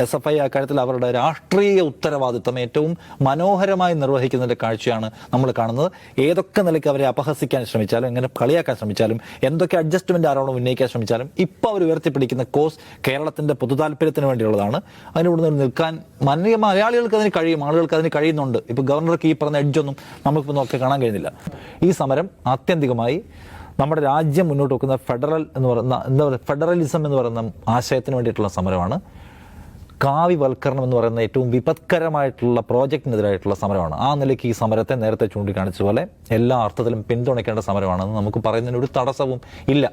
S F I അക്കാര്യത്തിൽ അവരുടെ രാഷ്ട്രീയ ഉത്തരവാദിത്തം ഏറ്റവും മനോഹരമായി നിർവഹിക്കുന്നതിന്റെ കാഴ്ചയാണ് നമ്മൾ കാണുന്നത്. ഏതൊക്കെ നിലയ്ക്ക് അവരെ അപഹസിക്കാൻ ശ്രമിച്ചാലും എങ്ങനെ കളിയാക്കാൻ ശ്രമിച്ചാലും എന്തൊക്കെ അഡ്ജസ്റ്റ്മെന്റ് ആരോപണം ഉന്നയിക്കാൻ ശ്രമിച്ചാലും ഇപ്പോൾ അവർ ഉയർത്തിപ്പിടിക്കുന്ന കോസ് കേരളത്തിന്റെ പൊതുതാൽപര്യത്തിന് വേണ്ടിയുള്ളതാണ്. അതിനോട് നിൽക്കാൻ മനുഷ്യ മലയാളികൾക്ക് അതിന് കഴിയും ആളുകൾക്ക് അതിന് കഴിയുന്നുണ്ട്. ഇപ്പൊ ഗവർണർക്ക് ഈ പറഞ്ഞ എഡ്ജൊന്നും നമുക്കിപ്പോൾ നോക്കി കാണാൻ കഴിയുന്നില്ല. ഈ സമരം ആത്യന്തികമായി നമ്മുടെ രാജ്യം മുന്നോട്ട് വെക്കുന്ന ഫെഡറൽ എന്ന് പറയുന്ന എന്താ പറയുക ഫെഡറലിസം എന്ന് പറയുന്ന ആശയത്തിന് വേണ്ടിയിട്ടുള്ള സമരമാണ്. കാവ്യവൽക്കരണം എന്ന് പറയുന്ന ഏറ്റവും വിപത്കരമായിട്ടുള്ള പ്രോജക്റ്റിനെതിരായിട്ടുള്ള സമരമാണ്. ആ നിലയ്ക്ക് ഈ സമരത്തെ നേരത്തെ ചൂണ്ടിക്കാണിച്ച പോലെ എല്ലാ അർത്ഥത്തിലും പിന്തുണയ്ക്കേണ്ട സമരമാണെന്ന് നമുക്ക് പറയുന്നതിന് ഒരു തടസ്സവും ഇല്ല.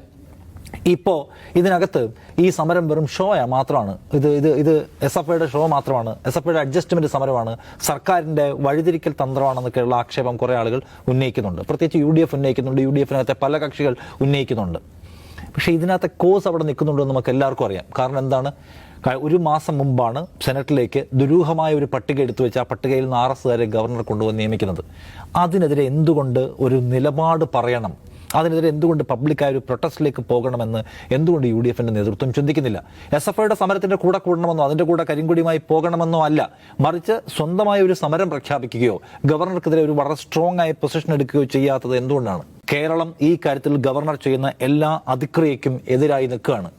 ഇപ്പോൾ ഇതിനകത്ത് ഈ സമരം വെറും ഷോയ മാത്രമാണ്. ഇത് ഇത് ഇത് എസ് എഫ് ഐയുടെ ഷോ മാത്രമാണ്. എസ് എഫ് ഐയുടെ അഡ്ജസ്റ്റ്മെന്റ് സമരമാണ്. സർക്കാരിന്റെ വഴിതിരിക്കൽ തന്ത്രമാണെന്നൊക്കെയുള്ള ആക്ഷേപം കുറേ ആളുകൾ ഉന്നയിക്കുന്നുണ്ട്. പ്രത്യേകിച്ച് യു ഡി എഫ് ഉന്നയിക്കുന്നുണ്ട്. യു ഡി എഫിനകത്തെ പല കക്ഷികൾ ഉന്നയിക്കുന്നുണ്ട്. പക്ഷേ ഇതിനകത്തെ കോസ് അവിടെ നിൽക്കുന്നുണ്ടെന്ന് നമുക്ക് എല്ലാവർക്കും അറിയാം. കാരണം എന്താണ്? ഒരു മാസം മുമ്പാണ് സെനറ്റിലേക്ക് ദുരൂഹമായ ഒരു പട്ടിക എടുത്തു വെച്ച് ആ പട്ടികയിൽ നിന്ന് ആർ എസുകാരെ ഗവർണർ കൊണ്ടുവന്ന് നിയമിക്കുന്നത്. അതിനെതിരെ എന്തുകൊണ്ട് ഒരു നിലപാട് പറയണം? അതിനെതിരെ എന്തുകൊണ്ട് പബ്ലിക്കായ ഒരു പ്രൊട്ടസ്റ്റിലേക്ക് പോകണമെന്ന് എന്തുകൊണ്ട് യു ഡി എഫിന്റെ നേതൃത്വം ചിന്തിക്കുന്നില്ല? എസ് എഫ് ഐയുടെ സമരത്തിന്റെ കൂടെ കൂടണമെന്നോ അതിന്റെ കൂടെ കരിങ്കുടിയുമായി പോകണമെന്നോ അല്ല. മറിച്ച് സ്വന്തമായ ഒരു സമരം പ്രഖ്യാപിക്കുകയോ ഗവർണർക്കെതിരെ ഒരു വളരെ സ്ട്രോങ് ആയ പൊസിഷൻ എടുക്കുകയോ ചെയ്യാത്തത് എന്തുകൊണ്ടാണ്? കേരളം ഈ കാര്യത്തിൽ ഗവർണർ ചെയ്യുന്ന എല്ലാ അതിക്രിയയ്ക്കും എതിരായി നിൽക്കുകയാണ്.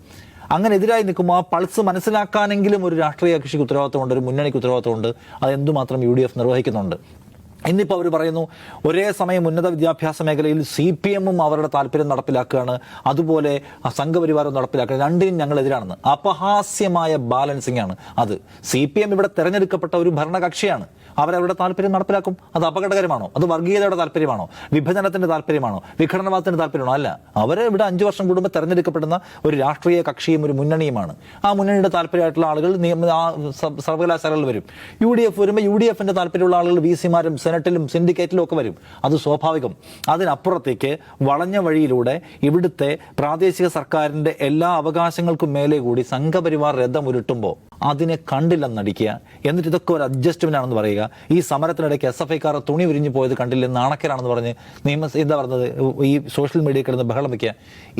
അങ്ങനെ എതിരായി നിൽക്കുമ്പോൾ ആ പൾസ് മനസ്സിലാക്കാനെങ്കിലും ഒരു രാഷ്ട്രീയ കക്ഷിക്ക് ഉത്തരവാദിത്തമുണ്ട് ഒരു മുന്നണിക്ക് ഉത്തരവാദിത്തമുണ്ട്. അത് എന്തുമാത്രം യു ഡി എഫ് നിർവഹിക്കുന്നുണ്ട്. ഇന്നിപ്പോൾ അവർ പറയുന്നു ഒരേ സമയം ഉന്നത വിദ്യാഭ്യാസ മേഖലയിൽ സി പി എമ്മും അവരുടെ താല്പര്യം നടപ്പിലാക്കുകയാണ്. അതുപോലെ ആ സംഘപരിവാരം നടപ്പിലാക്കുക രണ്ടിനും ഞങ്ങളെതിരാണെന്ന്. അപഹാസ്യമായ ബാലൻസിംഗ് ആണ് അത്. സി പി എം ഇവിടെ തെരഞ്ഞെടുക്കപ്പെട്ട ഒരു ഭരണകക്ഷിയാണ്. അവരവരുടെ താല്പര്യം നടപ്പിലാക്കും. അത് അപകടകരമാണോ? അത് വർഗീയതയുടെ താല്പര്യമാണോ? വിഭജനത്തിന്റെ താല്പര്യമാണോ? വിഘടനവാദത്തിന്റെ താല്പര്യമാണോ? അല്ല. അവർ ഇവിടെ അഞ്ചു വർഷം കൂടുമ്പോൾ തെരഞ്ഞെടുക്കപ്പെടുന്ന ഒരു രാഷ്ട്രീയ കക്ഷിയും ഒരു മുന്നണിയുമാണ്. ആ മുന്നണിയുടെ താല്പര്യമായിട്ടുള്ള ആളുകൾ നിയമ ആ സർവകലാശാലകളിൽ വരും. യു ഡി എഫ് വരുമ്പോൾ യു ഡി എഫിന്റെ താല്പര്യമുള്ള ആളുകൾ വി സിമാരും സെനറ്റിലും സിൻഡിക്കേറ്റിലും ഒക്കെ വരും. അത് സ്വാഭാവികം. അതിനപ്പുറത്തേക്ക് വളഞ്ഞ വഴിയിലൂടെ ഇവിടുത്തെ പ്രാദേശിക സർക്കാരിന്റെ എല്ലാ അവകാശങ്ങൾക്കും മേലെ കൂടി സംഘപരിവാർ രഥം ഉരുട്ടുമ്പോൾ അതിനെ കണ്ടില്ലെന്നടിക്കുക എന്നിട്ട് ഇതൊക്കെ ഒരു അഡ്ജസ്റ്റ്മെന്റ് ആണെന്ന് പറയുക. ഈ സമരത്തിനിടയ്ക്ക് എസ് എഫ് ഐക്കാർ തുണി വിരിഞ്ഞു പോയത് കണ്ടില്ല? നാണക്കരാണെന്ന് പറഞ്ഞ് നിയമ എന്താ പറയുന്നത് ഈ സോഷ്യൽ മീഡിയ കിടന്ന് ബഹളം വയ്ക്കുക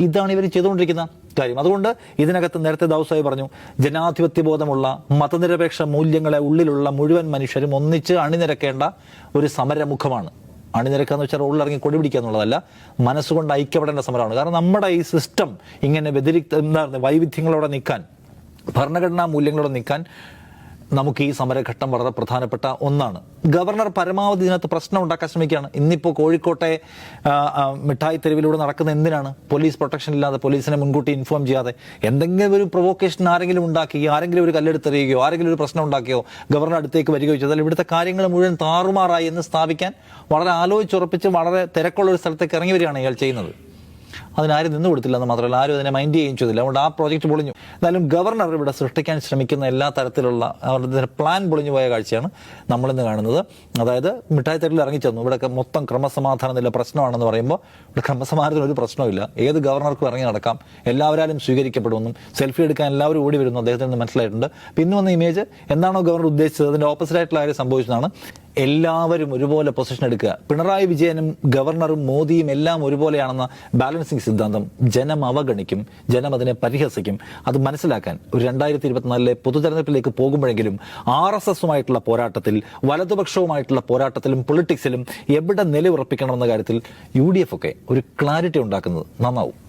ഇതാണ് ഇവർ ചെയ്തുകൊണ്ടിരിക്കുന്ന കാര്യം. അതുകൊണ്ട് ഇതിനകത്ത് നേരത്തെ ദൗസായി പറഞ്ഞു ജനാധിപത്യ ബോധമുള്ള മതനിരപേക്ഷ മൂല്യങ്ങളെ ഉള്ളിലുള്ള മുഴുവൻ മനുഷ്യരും ഒന്നിച്ച് അണിനിരക്കേണ്ട ഒരു സമരമുഖമാണ്. അണിനിരക്കുക എന്ന് വെച്ചാൽ ഉള്ളിറങ്ങി കൊടി പിടിക്കുക എന്നുള്ളതല്ല മനസ്സുകൊണ്ട് ഐക്യപ്പെടേണ്ട സമരമാണ്. കാരണം നമ്മുടെ ഈ സിസ്റ്റം ഇങ്ങനെ വ്യതിരിക്ത എന്താ പറയുക വൈവിധ്യങ്ങളോടെ നിൽക്കാൻ ഭരണഘടനാ മൂല്യങ്ങളോട് നിൽക്കാൻ നമുക്ക് ഈ സമരഘട്ടം വളരെ പ്രധാനപ്പെട്ട ഒന്നാണ്. ഗവർണർ പരമാവധി ഇതിനകത്ത് പ്രശ്നം ഉണ്ടാക്കാൻ ശ്രമിക്കുകയാണ്. ഇന്നിപ്പോൾ കോഴിക്കോട്ടെ മിഠായി തെരുവിലൂടെ നടക്കുന്ന എന്തിനാണ്? പോലീസ് പ്രൊട്ടക്ഷൻ ഇല്ലാതെ പോലീസിനെ മുൻകൂട്ടി ഇൻഫോം ചെയ്യാതെ എന്തെങ്കിലും ഒരു പ്രൊവോക്കേഷൻ ആരെങ്കിലും ഉണ്ടാക്കി ആരെങ്കിലും ഒരു കല്ലെടുത്തെറിയുകയോ ആരെങ്കിലും ഒരു പ്രശ്നം ഉണ്ടാക്കിയോ ഗവർണർ അടുത്തേക്ക് വരികയോ ചെയ്താൽ ഇവിടുത്തെ കാര്യങ്ങൾ മുഴുവൻ താറുമാറായി എന്ന് സ്ഥാപിക്കാൻ വളരെ ആലോചിച്ചുറപ്പിച്ച് വളരെ തിരക്കുള്ള ഒരു സ്ഥലത്തേക്ക് ഇറങ്ങി വരികയാണ് ഇയാൾ ചെയ്യുന്നത്. അതിനാരും നിന്ന് കൊടുത്തില്ലെന്ന് മാത്രമല്ല ആരും അതിനെ മൈൻഡ് ചെയ്യുകയും ചെയ്തില്ല. അതുകൊണ്ട് ആ പ്രോജക്റ്റ് പൊളിഞ്ഞു. എന്നാലും ഗവർണർ ഇവിടെ സൃഷ്ടിക്കാൻ ശ്രമിക്കുന്ന എല്ലാ തരത്തിലുള്ള അവരുടെ പ്ലാൻ പൊളിഞ്ഞു പോയ കാഴ്ചയാണ് നമ്മളിന്ന് കാണുന്നത്. അതായത് മിഠായി തെരുവിൽ ഇറങ്ങി ചെന്നു. ഇവിടെയൊക്കെ മൊത്തം ക്രമസമാധാനം നില പ്രശ്നമാണെന്ന് പറയുമ്പോൾ ഇവിടെ ക്രമസമാധാനത്തിന് ഒരു പ്രശ്നമില്ല ഏത് ഗവർണർക്കും ഇറങ്ങി നടക്കാം. എല്ലാവരും സ്വീകരിക്കപ്പെടുമെന്നും സെൽഫി എടുക്കാൻ എല്ലാവരും ഓടി വരുന്നു അദ്ദേഹത്തിന് മനസ്സിലായിട്ടുണ്ട്. പിന്നെ വന്ന ഇമേജ് എന്താണോ ഗവർണർ ഉദ്ദേശിച്ചത്? അതിന്റെ ഓപ്പോസിറ്റ് ആയിട്ടുള്ള കാര്യം സംഭവിച്ചതാണ്. എല്ലാവരും ഒരുപോലെ പൊസിഷൻ എടുക്കുക. പിണറായി വിജയനും ഗവർണറും മോദിയും എല്ലാം ഒരുപോലെയാണെന്ന ബാലൻസിംഗ് സിദ്ധാന്തം ജനം അവഗണിക്കും ജനം അതിനെ പരിഹസിക്കും. അത് മനസ്സിലാക്കാൻ ഒരു രണ്ടായിരത്തി ഇരുപത്തിനാലിലെ പൊതുതെരഞ്ഞെടുപ്പിലേക്ക് പോകുമ്പോഴെങ്കിലും ആർ എസ് എസുമായിട്ടുള്ള പോരാട്ടത്തിൽ വലതുപക്ഷവുമായിട്ടുള്ള പോരാട്ടത്തിലും പൊളിറ്റിക്സിലും എവിടെ നിലയുറപ്പിക്കണമെന്ന കാര്യത്തിൽ യു ഡി എഫ് ഒക്കെ ഒരു ക്ലാരിറ്റി ഉണ്ടാക്കുന്നത് നന്നാവും.